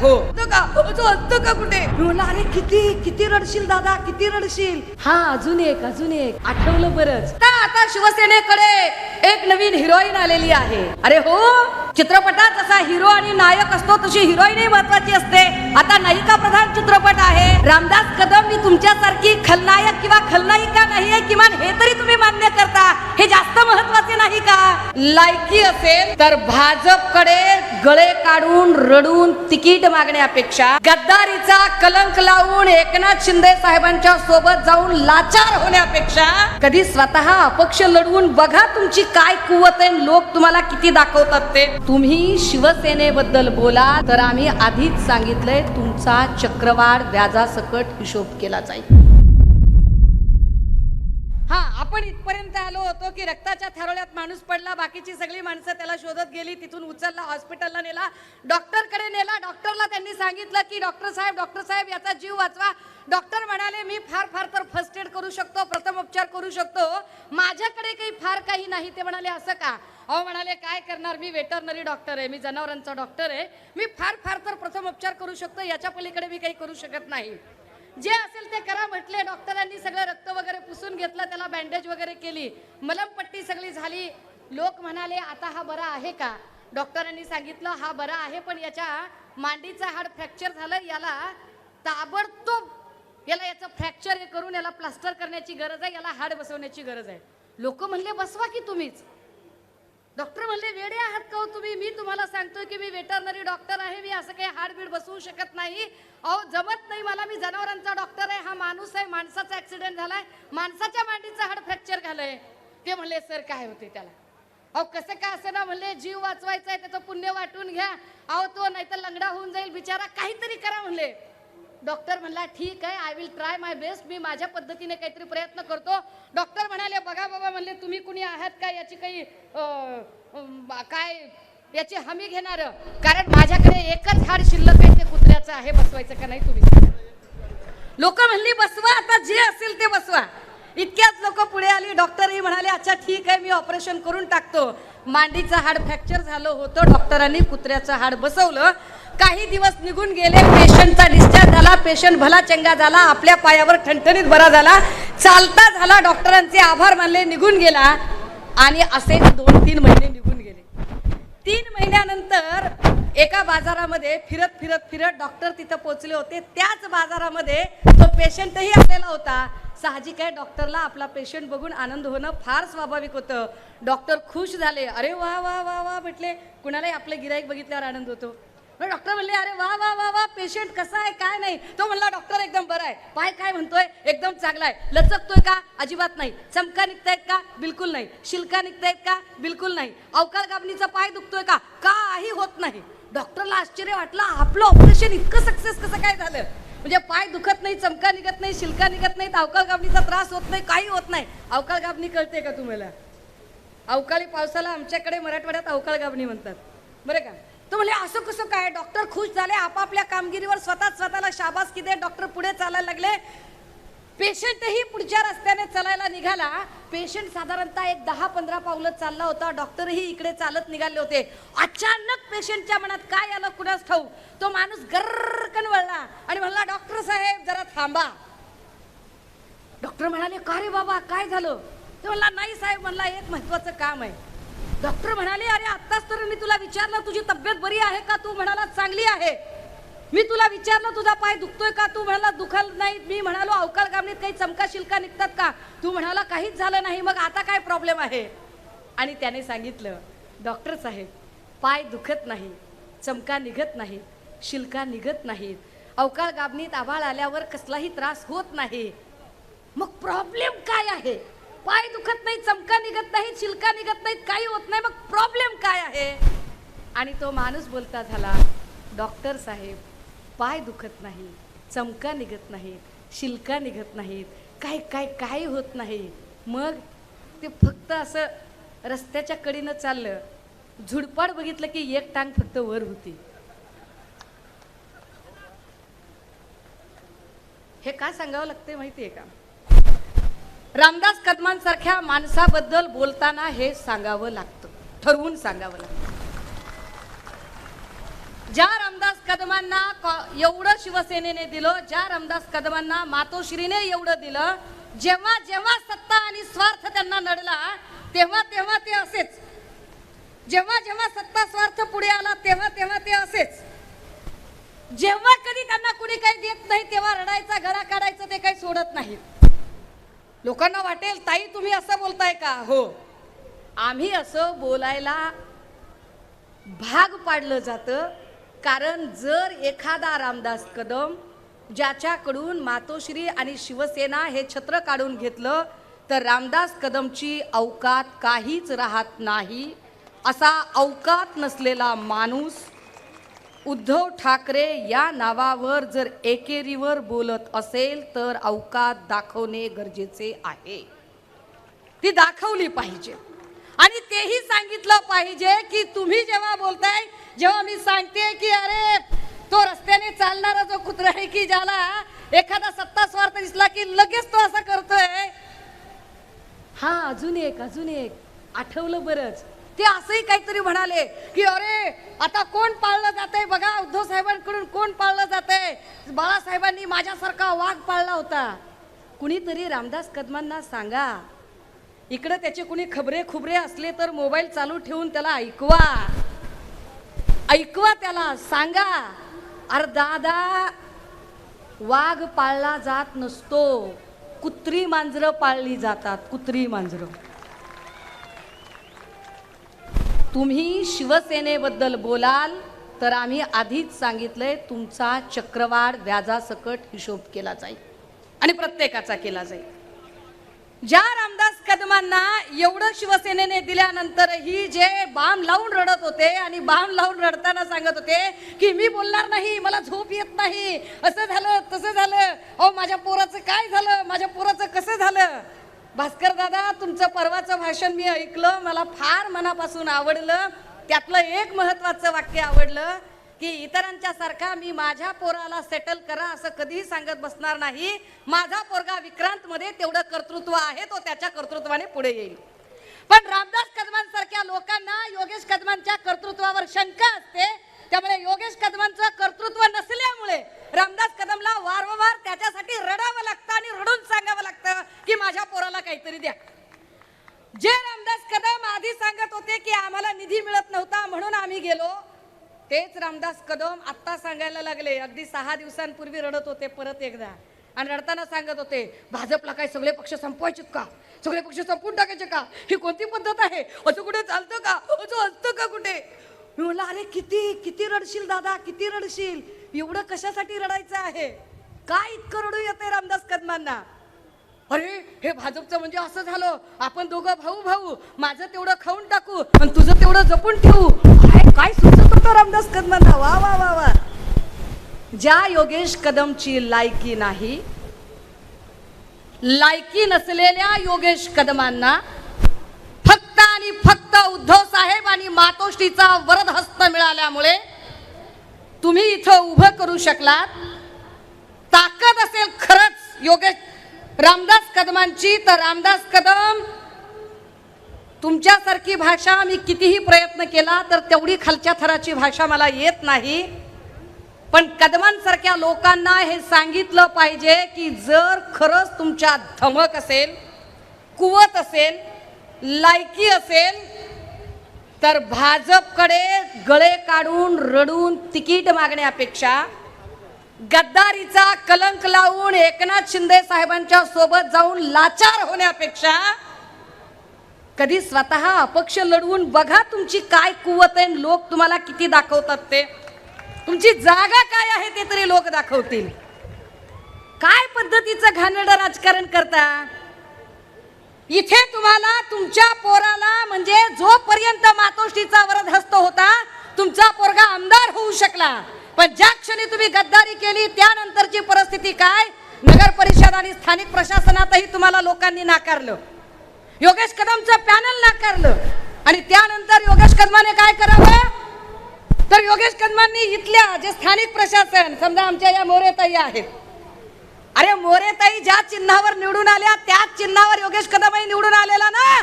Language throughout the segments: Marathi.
हो. "असतं का? असतं का कुठे? मी म्हणलं अरे किती किती रडशील दादा किती रडशील? हा अजून एक अजून एक. आठवलं बरंच. आता आता शिवसेनेकडे एक नवीन हिरोईन आलेली आहे. अरे हो चित्रपटात जसा हिरो आणि नायक असतो तशी हिरोईनही महत्वाची असते. आता नायिका प्रधान चित्रपट आहे. रामदास कदम मी तुमच्यासारखी खलनायक किंवा खलनायिका नाहीये किमान हे तरी तुम्ही मान्य करता. हे जास्त महत्त्वाचे नाही का? लायकी असेल तर भाजपकडे गळे काढून रडून तिकीट मागण्यापेक्षा गद्दारीचा कलंक लावून एकनाथ शिंदे साहेबांच्या सोबत जाऊन लाचार होण्यापेक्षा कधी स्वतः अपक्ष लढवून बघा तुमची काय कुवत आहे लोक तुम्हाला किती दाखवतात ते. तुम्ही शिवसेनेबद्दल बोला तर आम्ही आधीच सांगितलंय तुमचा चक्रवाढ व्याजासकट हिशोब केला जाईल. हा आपण इथपर्यंत आलो होतो की रक्ताच्या थरोळ्यात माणूस पडला बाकीची सगळी माणसं त्याला शोधत गेली तिथून उचलला हॉस्पिटलला नेला डॉक्टरकडे नेला डॉक्टरला त्यांनी सांगितलं की डॉक्टर साहेब डॉक्टर साहेब याचा जीव वाचवा. डॉक्टर म्हणाले मी फार फार तर फर्स्ट एड करू शकतो प्रथम उपचार करू शकतो. माझ्याकडे काही फार काही नाही. ते म्हणाले असं का? अहो म्हणाले काय करणार? मी वेटरनरी डॉक्टर आहे मी जनावरांचा डॉक्टर आहे. मी फार फार तर प्रथम उपचार करू शकतो याच्या पलीकडे मी काही करू शकत नाही. जे असेल ते करा म्हटले. डॉक्टरांनी सगळं रक्त वगैरे पुसून घेतलं त्याला बँडेज वगैरे केली. मलमपट्टी सगळी झाली. लोक म्हणाले आता हा बरा आहे का? डॉक्टरांनी सांगितलं हा बरा आहे पण याच्या मांडीचं हाड फ्रॅक्चर झालं. याला ताबडतोब याला याचं फ्रॅक्चर हे करून याला प्लास्टर करण्याची गरज आहे याला हाड बसवण्याची गरज आहे. लोक म्हणले बसवा की तुम्हीच. डॉक्टर म्हणले वेडे आहात का हो तुम्ही? मी तुम्हाला सांगतोय की मी वेटरनरी डॉक्टर आहे मी असं काही हाडबीड बसवू शकत नाही. अहो जमत नाही मला मी जनावरांचा डॉक्टर आहे हा माणूस आहे माणसाचा ऍक्सिडेंट झालाय माणसाच्या मांडीचं हाड फ्रॅक्चर झालंय. ते म्हणले सर काय होते त्याला? अहो कसं का असं ना म्हणले जीव वाचवायचा आहे त्याचं पुण्य वाटून घ्या. अहो तो नाहीतर लंगडा होऊन जाईल बिचारा काहीतरी करा म्हणले. डॉक्टर म्हणला ठीक आहे I will try my best मी माझ्या पद्धतीने काहीतरी प्रयत्न करतो. डॉक्टर म्हणाले बघा बाबा म्हणले तुम्ही कुणी आहात का? याची काही काय याची हमी घेणार? कारण माझ्याकडे एकच हाड शिल्लक आहे ते कुत्र्याचं आहे. बसवायचं का नाही तुम्ही? लोक म्हणली बसवा आता जे असेल ते बसवा. इतक्याच लोक पुढे आली. डॉक्टरही म्हणाले अच्छा ठीक आहे मी ऑपरेशन करून टाकतो. मांडीचं हाड फ्रॅक्चर झालं होतं. डॉक्टरांनी कुत्र्याचं हाड बसवलं. काही दिवस निघून गेले पेशंटचा डिस्चार्ज झाला पेशंट भला चंगा झाला आपल्या पायावर ठणठणीत बरा झाला. चालता झाला डॉक्टरांचे आभार मानले निघून गेला. आणि असे दोन तीन महिने निघून गेले. तीन महिन्यानंतर एका बाजारामध्ये फिरत फिरत फिरत डॉक्टर तिथं पोहोचले होते. त्याच बाजारामध्ये तो पेशंटही आलेला होता. साहजिक आहे डॉक्टरला आपला पेशंट बघून आनंद होणं फार स्वाभाविक होतं. डॉक्टर खुश झाले. अरे वा वा वा वा म्हटले. कुणालाही आपले गिराईक बघितल्यावर आनंद होतो. मग डॉक्टर म्हणले अरे वा वा वा वा पेशंट कसा आहे काय नाही? तो म्हणला डॉक्टर एकदम बरा आहे. पाय काय म्हणतोय? एकदम चांगला आहे. लचकतोय का? अजिबात नाही. चमका निघतायत का? बिलकुल नाही. शिल्का निघतायत का? बिलकुल नाही. अवकाळ गाबणीचा पाय दुखतोय का? काही होत नाही. डॉक्टरला आश्चर्य वाटलं. आपलं ऑपरेशन इतकं सक्सेस कसं काय झालं? म्हणजे पाय दुखत नाही चमका निघत नाही शिल्का निघत नाही अवकाळ गाबणीचा त्रास होत नाही काही होत नाही. अवकाळ गाबणी कळते का तुम्हाला? अवकाळी पावसाला आमच्याकडे मराठवाड्यात अवकाळ गाबणी म्हणतात. बरं का? तो म्हणजे असं कसं काय? डॉक्टर खुश झाले आपापल्या कामगिरीवर स्वतः स्वतःला शाबास किदे डॉक्टर पुढे चालायला लागले. पेशंटही पुढच्या रस्त्याने चालायला निघाला. पेशंट साधारणतः एक दहा पंधरा पावलं चालला होता. डॉक्टरही इकडे चालत निघाले होते. अचानक पेशंटच्या मनात काय आलं कुणास ठाऊ तो माणूस गर्रकन वळला आणि म्हणला डॉक्टर साहेब जरा थांबा. डॉक्टर म्हणाले का रे बाबा? काय झालं? ते म्हणला नाही साहेब म्हणला एक महत्वाचं काम आहे. डॉक्टर म्हणाले अरे आत्ताच तर मी तुला विचारलं तुझी तब्येत बरी आहे का? तू म्हणाला चांगली आहे. मी तुला विचारलं तुझा पाय दुखतोय का? तू म्हणाला दुखाल नाही. मी म्हणालो अवकाळ गामणीत काही चमका शिलका निघतात का? तू म्हणाला काहीच झालं नाही. मग आता काय प्रॉब्लेम आहे? आणि त्याने सांगितलं डॉक्टर साहेब पाय दुखत नाही चमका निघत नाही शिलका निघत नाहीत अवकाळ गाबणीत आभाळ आल्यावर कसलाही त्रास होत नाही. मग प्रॉब्लेम काय आहे? पाय दुखत नाही चमका निघत नाही शिल्का निघत नाहीत काही होत नाही. मग प्रॉब्लेम काय आहे? आणि तो माणूस बोलता झाला डॉक्टर साहेब पाय दुखत नाही चमका निघत नाहीत शिल्का निघत नाहीत काय काय काही होत नाही. मग ते फक्त असं रस्त्याच्या कडीनं चाललं. झुडपाड बघितलं की एक टांग फक्त वर होती. हे का सांगावं लागते माहिती आहे का? रामदास कदमांसारख्या माणसाबद्दल बोलताना हे सांगावं लागतं. ठरवून सांगावं लागतं. ज्या रामदास कदमांना कॉ- एवढं शिवसेनेने दिलं ज्या रामदास कदमांना मातोश्रीने एवढं दिलं जेव्हा जेव्हा सत्ता आणि स्वार्थ त्यांना नडला तेव्हा तेव्हा ते असेच. जेव्हा जेव्हा सत्ता स्वार्थ पुढे आला तेव्हा तेव्हा ते असेच. जेव्हा कधी त्यांना कुणी काही देत नाही तेव्हा रडायचा घरा काढायचं ते काही सोडत नाहीत. लोकांना वाटेल ताई तुम्ही असं बोलताय का? हो. आम्ही असं बोलायला भाग पाडलं जातं कारण जर एखादा रामदास कदम ज्याच्याकडून मातोश्री आणि शिवसेना हे छत्र काढून घेतलं तर रामदास कदमची अवकात काहीच राहत नाही असा अवकात नसलेला माणूस उद्धव ठाकरे या नावावर जर एकेरीवर बोलत असेल तर अवकात दाखवणे गरजेचे आहे. ती दाखवली पाहिजे. आणि तेही सांगितलं पाहिजे की तुम्ही जेव्हा बोलताय जेव्हा मी सांगते की अरे तो रस्त्याने चालणारा जो कुत्रा आहे की ज्याला एखादा सत्ता स्वार्थ दिसला की लगेच तो असं करतोय. हा अजून एक अजून एक. आठवलं बरंच. ते असंही काहीतरी म्हणाले की अरे आता कोण पाळलं जाते बघा उद्धव साहेबांकडून कोण पाळलं जाते बाळासाहेबांनी माझ्यासारखा वाघ पाळला होता. कुणीतरी रामदास कदमांना सांगा इकडं त्याचे कुणी खबरे खुबरे असले तर मोबाईल चालू ठेवून त्याला ऐकवा. ऐकवा त्याला सांगा अरे दादा वाघ पाळला जात नसतो. कुत्री मांजरं पाळली जातात कुत्री मांजरं. तुम्ही शिवसेनेबद्दल बोलाल तर आम्ही आधीच सांगितलंय तुमचा चक्रवाढ व्याजासकट हिशोब केला जाईल. आणि प्रत्येकाचा केला जाईल. ज्या रामदास कदमांना एवढं शिवसेनेने दिल्यानंतरही जे बाम लावून रडत होते आणि बाम लावून रडताना सांगत होते की मी बोलणार नाही मला झोप येत नाही असं झालं तसं झालं. अहो माझ्या पोराचं काय झालं? माझ्या पोराचं कसं झालं? भास्कर दादा तुमचं परवाचं भाषण मी ऐकलं मला फार मनापासून आवडलं. त्यातलं एक महत्वाचं वाक्य आवडलं की इतरांच्या सारखा मी माझ्या पोराला सेटल करा असं कधीही सांगत बसणार नाही. माझा पोरगा विक्रांत मध्ये तेवढं कर्तृत्व आहे तो त्याच्या कर्तृत्वाने पुढे येईल. पण रामदास कदमांसारख्या लोकांना योगेश कदमांच्या कर्तृत्वावर शंका असते. त्यामुळे योगेश कदमांचं कर्तृत्व नसल्यामुळे रामदास कदमला वारंवार त्याच्यासाठी रडावं लागतं आणि रडून सांगावं लागतं की माझ्या पोराला काहीतरी द्या. जे रामदास कदम आधी सांगत होते की आम्हाला निधी मिळत नव्हता म्हणून आम्ही गेलो तेच रामदास कदम आत्ता सांगायला लागले. अगदी सहा दिवसांपूर्वी रडत होते परत एकदा. आणि रडताना सांगत होते भाजपला काय सगळे पक्ष संपवायचे का? सगळे पक्ष संपून टाकायचे का? ही कोणती पद्धत आहे? असं कुठे चालतं का? असं असतं का कुठे? मी म्हटलं अरे किती किती रडशील दादा किती रडशील? एवढं कशासाठी रडायचं आहे? काय इतकं रडू येते रामदास कदमांना? अरे हे भाजपचं म्हणजे असं झालं. आपण दोघं भाऊ भाऊ. माझं तेवढं खाऊन टाकू आणि तुझं तेवढं जपून ठेवू. काय काय सुचत होतं रामदास कदमांना? वा वा वा वा. ज्या योगेश कदमची लायकी नाही लायकी नसलेल्या योगेश कदमांना फक्त आणि फक्त उद्धव साहेब आणि मातोश्रीचा वरद हस्त मिळाल्यामुळे तुम्ही इथं उभं करू शकलात. ताकद असेल खरंच योगेश रामदास कदमांची. तर रामदास कदम तुमच्यासारखी भाषा मी कितीही प्रयत्न केला तर तेवढी खालच्या थराची भाषा मला येत नाही. पण कदमांसारख्या लोकांना हे सांगितलं पाहिजे की जर खरंच तुमच्या धमक असेल कुवत असेल लायकी असेल तर भाजपकडे गळे काढून रडून तिकीट मागण्यापेक्षा गद्दारीचा कलंक लावून एकनाथ शिंदे साहेबांच्या सोबत जाऊन लाचार होण्यापेक्षा कधी स्वतः अपक्ष लढवून बघा तुमची काय कुवत आहे लोक तुम्हाला किती दाखवतात ते. तुमची जागा काय आहे ते तरी लोक दाखवतील. काय पद्धतीचं घाणेरडं राजकारण करता? इथे तुम्हाला तुमच्या पोराला म्हणजे जोपर्यंत मातोश्रीचा वरद हस्त होता तुमचा पोरगा आमदार होऊ शकला. पण ज्या क्षणी तुम्ही गद्दारी केली त्यानंतरची परिस्थिती काय? नगर परिषद आणि स्थानिक प्रशासनातही तुम्हाला लोकांनी नाकारलं. योगेश कदमचं पॅनल नाकारलं. आणि त्यानंतर योगेश कदमाने काय करावं? तर योगेश कदमांनी इथल्या जे स्थानिक प्रशासन समजा आमच्या या मोरेताई आहेत अरे मोरेताई ज्या चिन्हावर निवडून आल्या त्याच चिन्हावर योगेश कदमही निवडून आलेला ना?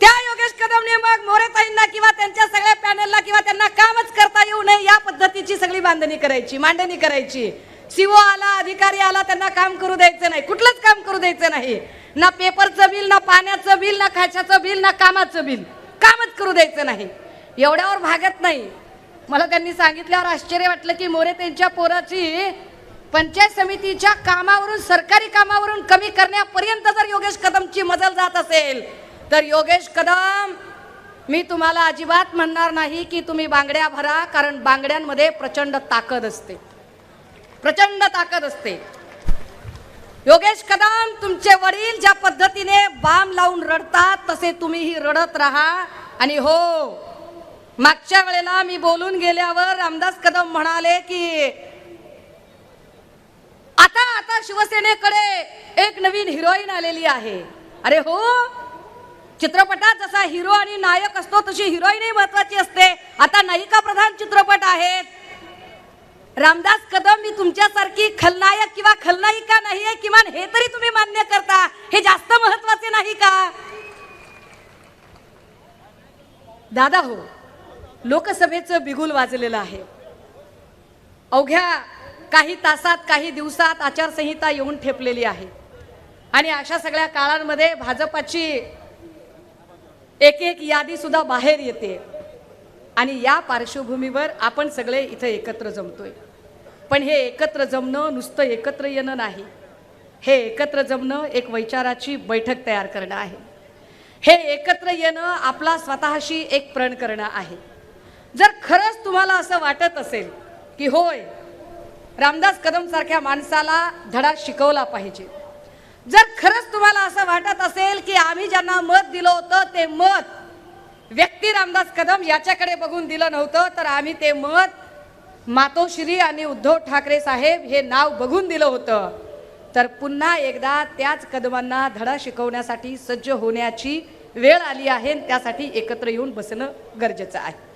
त्या योगेश कदमने मग मोरेताईंना किंवा त्यांच्या सगळ्या पॅनलला किंवा त्यांना कामच करता येऊ नये या पद्धतीची सगळी बांधणी करायची मांडणी करायची. सीओ आला अधिकारी आला त्यांना काम करू द्यायचं नाही. कुठलंच काम करू द्यायचं नाही. ना पेपरचं बिल ना पाण्याचं बिल ना खाशाचं बिल ना कामाचं बिल. कामच करू द्यायचं नाही. एवढ्यावर भागत नाही. मला त्यांनी सांगितल्यावर आश्चर्य वाटलं की मोरे त्यांच्या पोराची पंचायत समितीच्या कामावरून सरकारी कामावरून कमी करण्यापर्यंत जर योगेश कदमची मजल जात असेल तर योगेश कदम मी तुम्हाला अजिबात म्हणणार नाही की तुम्ही बांगड्या भरा कारण बांगड्यांमध्ये प्रचंड ताकद असते. प्रचंड ताकद असते. योगेश कदम तुमचे वडील ज्या पद्धतीने बाम लावून रडतात तसे तुम्हीही रडत राहा. आणि हो मागच्या वेळेला मी बोलून गेल्यावर रामदास कदम म्हणाले की आता आता शिवसेनेकडे एक नवीन हिरोईन आलेली आहे. अरे हो चित्रपटात जसा हिरो आणि नायक असतो तशी हिरोईनही महत्वाची असते. आता नायिका प्रधान चित्रपट आहेत. रामदास कदम मी तुमच्यासारखी खलनायक किंवा खलनायिका नाही आहे किमान हे तरी तुम्ही मान्य करता. हे जास्त महत्त्वाचे नाही का? दादा हो लोकसभेचं बिगुल वाजलेलं आहे. अवघ्या काही तासात काही दिवसात आचारसंहिता येऊन ठेपलेली आहे. आणि अशा सगळ्या काळांमध्ये भाजपाची एक एक यादी सुद्धा बाहेर येते. आणि या पार्श्वभूमीवर आपण सगळे इथं एकत्र जमतोय. पण हे एकत्र जमणं नुसतं एकत्र येणं नाही. हे एकत्र जमणं एक वैचाराची बैठक तयार करणं आहे. हे एकत्र येणं आपला स्वतःशी एक प्रण करणं आहे. जर खरंच तुम्हाला असं वाटत असेल की होय रामदास कदम सारख्या माणसाला धडा शिकवला पाहिजे. जर खरंच तुम्हाला असं वाटत असेल की आम्ही ज्यांना मत दिलं होतं ते मत व्यक्ती रामदास कदम याच्याकडे बघून दिलं नव्हतं तर आम्ही ते मत मातोश्री आणि उद्धव ठाकरे साहेब हे नाव बघून दिलं होतं. तर पुन्हा एकदा त्याच कदमांना धडा शिकवण्यासाठी सज्ज होण्याची वेळ आली आहे आणि त्यासाठी एकत्र येऊन बसणं गरजेचं आहे.